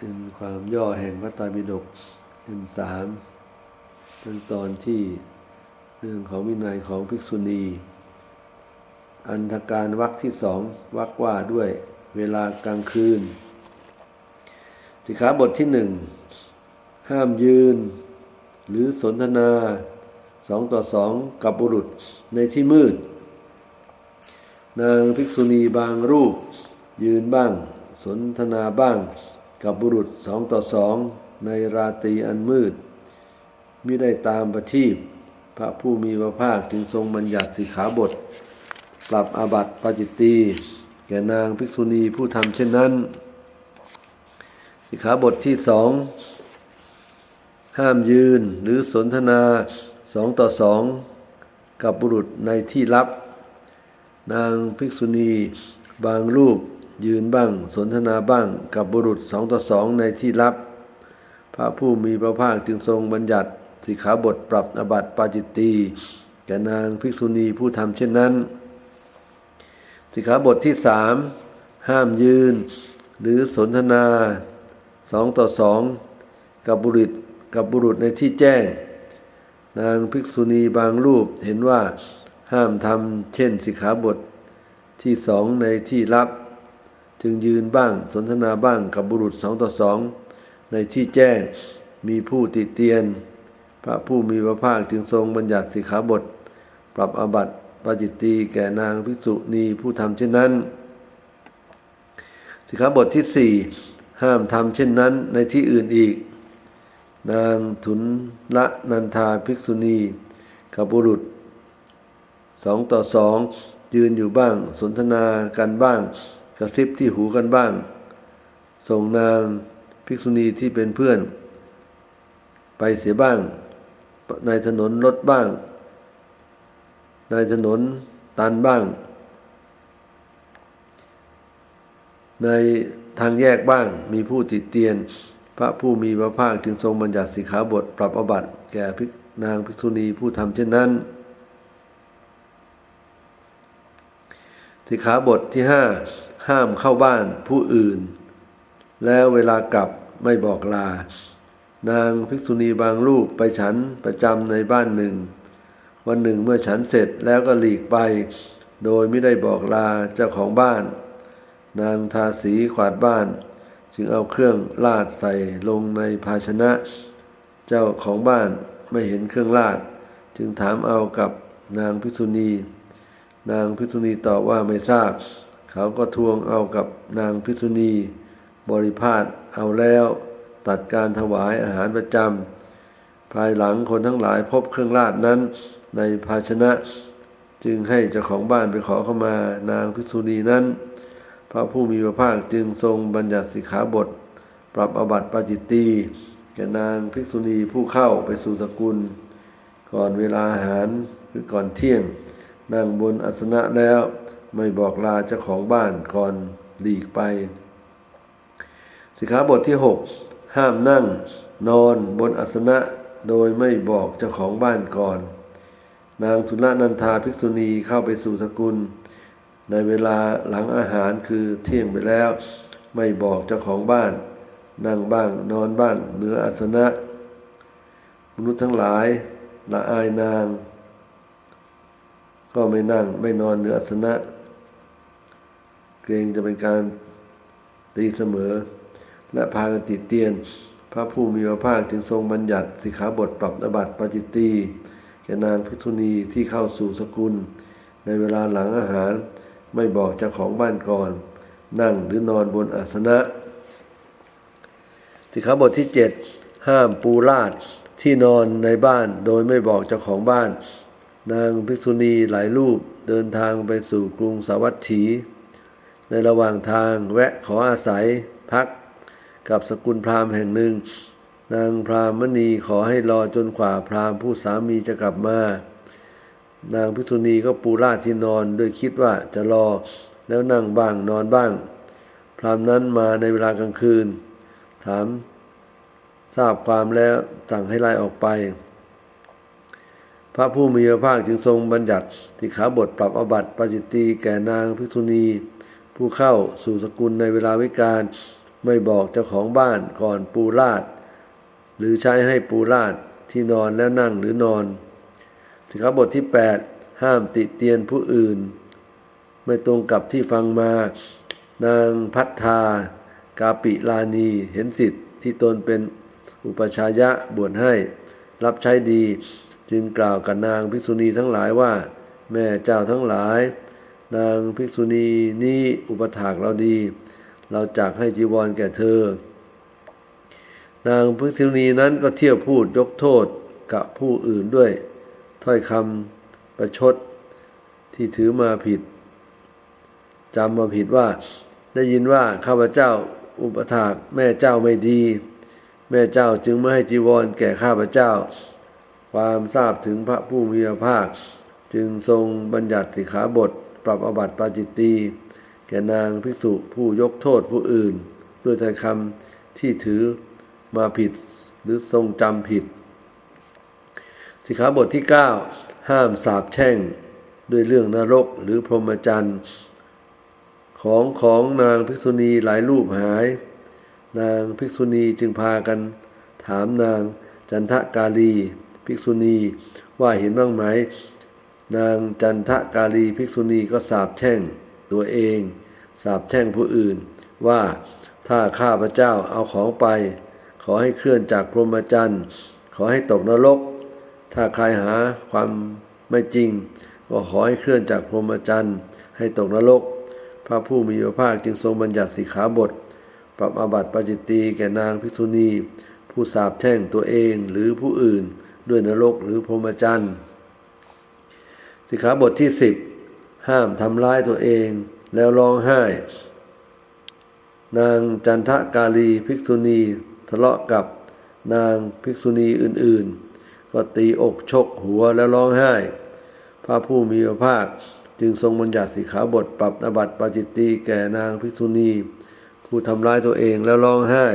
เป็นความย่อแห่งพระไตรปิฎกเล่มสามตั้งตอนที่เรื่องของวินัยของภิกษุณี อันธการวักที่สองวักว่าด้วยเวลากลางคืนสิกขาบทที่หนึ่งห้ามยืน หรือสนทนาสองต่อสองกับบุรุษในที่มืด นางภิกษุณีบางรูป ยืนบ้าง สนทนาบ้าง กับบุรุษสองต่อสองในราตรีอันมืดมิได้ตามประทีปพระผู้มีพระภาคจึงทรงบัญญัติสิกขาบท ปรับอาบัติปาจิตตีแก่นางภิกษุณีผู้ทำเช่นนั้น สิกขาบทที่สองห้ามยืนหรือสนทนาสองต่อสองกับบุรุษในที่ลับ นางภิกษุณีบางรูป ยืนบ้าง สนทนาบ้างกับบุรุษสองต่อสองในที่ลับ พระผู้มีพระภาคจึงทรงบัญญัติสิกขาบทปรับอบัติปาจิตตีแก่นางภิกษุณีผู้ทำเช่นนั้น สิกขาบทที่สามห้ามยืน หรือสนทนาสองต่อสองกับบุรุษกับบุรุษในที่แจ้ง นางภิกษุณีบางรูปเห็นว่าห้ามทำเช่นสิกขาบทที่สองในที่ลับ จึงยืนบ้างสนทนาบ้างกับบุรุษสองต่อสองในที่แจ้งมีผู้ติเตียน พระผู้มีพระภาคจึงทรงบัญญัติสิกขาบท ปรับอาบัติปาจิตตีแก่นางภิกษุณีผู้ทำเช่นนั้น สิกขาบทที่สี่ห้ามทำเช่นนั้นในที่อื่นอีก นางทุนละนันทาภิกษุณีกับบุรุษสองต่อสองยืนอยู่บ้างสนทนากันบ้าง กระซิบที่หูกันบ้าง ส่งนางภิกษุณีที่เป็นเพื่อน ไปเสียบ้าง ในถนนรถบ้าง ในถนนตันบ้าง ในทางแยกบ้างมีผู้ติดเตียน พระผู้มีพระภาคจึงทรงบัญญัติสิกขาบทปรับอบัติแก่ภิกนางภิกษุณีผู้ทำเช่นนั้น สิกขาบทที่ห้าห้ามเข้าบ้านผู้อื่น แล้วเวลากลับไม่บอกลา นางภิกษุณีบางรูปไปฉันประจำในบ้านหนึ่ง วันหนึ่งเมื่อฉันเสร็จแล้วก็หลีกไป โดยไม่ได้บอกลาเจ้าของบ้าน นางทาสีขวาดบ้าน จึงเอาเครื่องลาดใส่ลงในภาชนะ เจ้าของบ้านไม่เห็นเครื่องลาด จึงถามเอากับนางภิกษุณี นางภิษุณีตอบว่าไม่ทราบ เขาก็ทวงเอากับนางภิษุณี บริพาทเอาแล้ว ตัดการถวายอาหารประจำภายหลังคนทั้งหลายพบเครื่องราดนั้น ในภาชนะจึงให้เจ้าของบ้านไปขอเข้ามานางภิษุณีนั้น พระผู้มีพระภาคจึงทรงบัญญัติสิกขาบท ปรับอบัติปาจิตตีแก่นางภิกษุณีผู้เข้าไปสู่สกุล ก่อนเวลาอาหารคือก่อนเที่ยง นั่งบนอาสนะแล้วไม่บอกลาเจ้าของบ้านก่อนหลีกไป สิกขาบทที่ 6 ห้ามนั่ง นอนบนอาสนะโดยไม่บอกเจ้าของบ้านก่อน นางทุลนันทาภิกษุณีเข้าไปสู่สกุล ในเวลาหลังอาหารคือเที่ยงไปแล้ว ไม่บอกเจ้าของบ้าน นั่งบ้างนอนบ้างเหนืออาสนะ มนุษย์ทั้งหลายละอายนาง ก็ไม่นั่งไม่นอนเหนืออาสนะ เกรงจะเป็นการตีเสมอ และพากันติเตียน พระผู้มีพระภาคจึงทรงบัญญัติสิกขาบทปรับอบัติปาจิตตีแก่นางภิษุณีที่เข้าสู่สกุล ในเวลาหลังอาหารไม่บอกเจ้าของบ้านก่อน นั่งหรือนอนบนอาสนะสิกขาบทที่ 7 ห้ามปูลาดที่นอนในบ้านโดยไม่บอกเจ้าของบ้าน นางภิกษุณีหลายรูปเดินทางไปสู่กรุงสาวัตถี ในระหว่างทางแวะขออาศัยพักกับสกุลพราหมณ์แห่งหนึ่ง นางพราหมณีขอให้รอจนกว่าพราหมณ์ผู้สามีจะกลับมา นางภิษุณีก็ปูราดที่นอนโดยคิดว่าจะรอแล้วนั่งบ้างนอนบ้าง พราหมณ์นั้นมาในเวลากลางคืน ถามทราบความแล้วสั่งให้ไล่ออกไป พระผู้มีพระภาคจึงทรงบัญญัติที่ขาบทปรับอบัติปาจิตตีแก่นางภิกษุณี ผู้เข้าสู่สกุลในเวลาวิการ ไม่บอกเจ้าของบ้านก่อนปูราดหรือใช้ให้ปูราดที่นอนแล้วนั่งหรือนอนสิกขาบทที่ 8 ห้ามติเตียนผู้อื่น ไม่ตรงกับที่ฟังมา นางพัฒธากาปิลานีเห็นสิทธิ์ที่ตนเป็นอุปชายะบวชให้ รับใช้ดี จึงกล่าวกับนางภิกษุณีทั้งหลายว่า แม่เจ้าทั้งหลาย นางภิกษุณีนี้อุปถากเราดี เราจักให้จีวรแก่เธอ นางภิกษุณีนั้นก็เที่ยวพูดยกโทษกับผู้อื่นด้วย ถ้อยคำประชดที่ถือมาผิดจำมาผิดว่า ได้ยินว่าข้าพเจ้าอุปถากแม่เจ้าไม่ดี แม่เจ้าจึงไม่ให้จีวรแก่ข้าพเจ้า ความทราบถึงพระผู้มีพระภาค จึงทรงบัญญัติสิกขาบท ปรับอบัติปาจิตตีแก่นางภิกษุผู้ยกโทษผู้อื่น ด้วยถ้อยคำที่ถือมาผิดหรือทรงจำผิด สิกขาบทที่ 9 ห้ามสาปแช่งด้วยเรื่องนรกหรือพรหมจรรย์ ของของนางภิกษุณีหลายรูปหาย นางภิกษุณีจึงพากันถามนางจันทกาลี ภิกษุณี ว่าเห็นบ้างไหม นางจันทกาลีภิกษุณีก็สาบแช่งตัวเอง สาบแช่งผู้อื่น ว่าถ้าข้าพระเจ้าเอาของไป ขอให้เคลื่อนจากพรหมจรรย์ขอให้ตกนรก ถ้าใครหาความไม่จริง ก็ขอให้เคลื่อนจากพรหมจรรย์ให้ตกนรก พระผู้มีพระภาคจึงทรงบัญญัติสิกขาบท ปรับอาบัติปาจิตตีแก่นางภิกษุณี ผู้สาบแช่งตัวเองหรือผู้อื่น ด้วยนรกหรือพรหมจรรย์สิกขาบทที่สิบห้ามทำร้ายตัวเองแล้วร้องไห้ นางจันทกาลีภิกษุณีทะเลาะกับนางภิกษุณีอื่นๆ ก็ตีอกชกหัวแล้วร้องไห้ พระผู้มีพระภาคจึงทรงบัญญัติสิกขาบทปรับอบัติปาจิตตีแก่นางภิกษุณี ผู้ทำร้ายตัวเองแล้วร้องไห้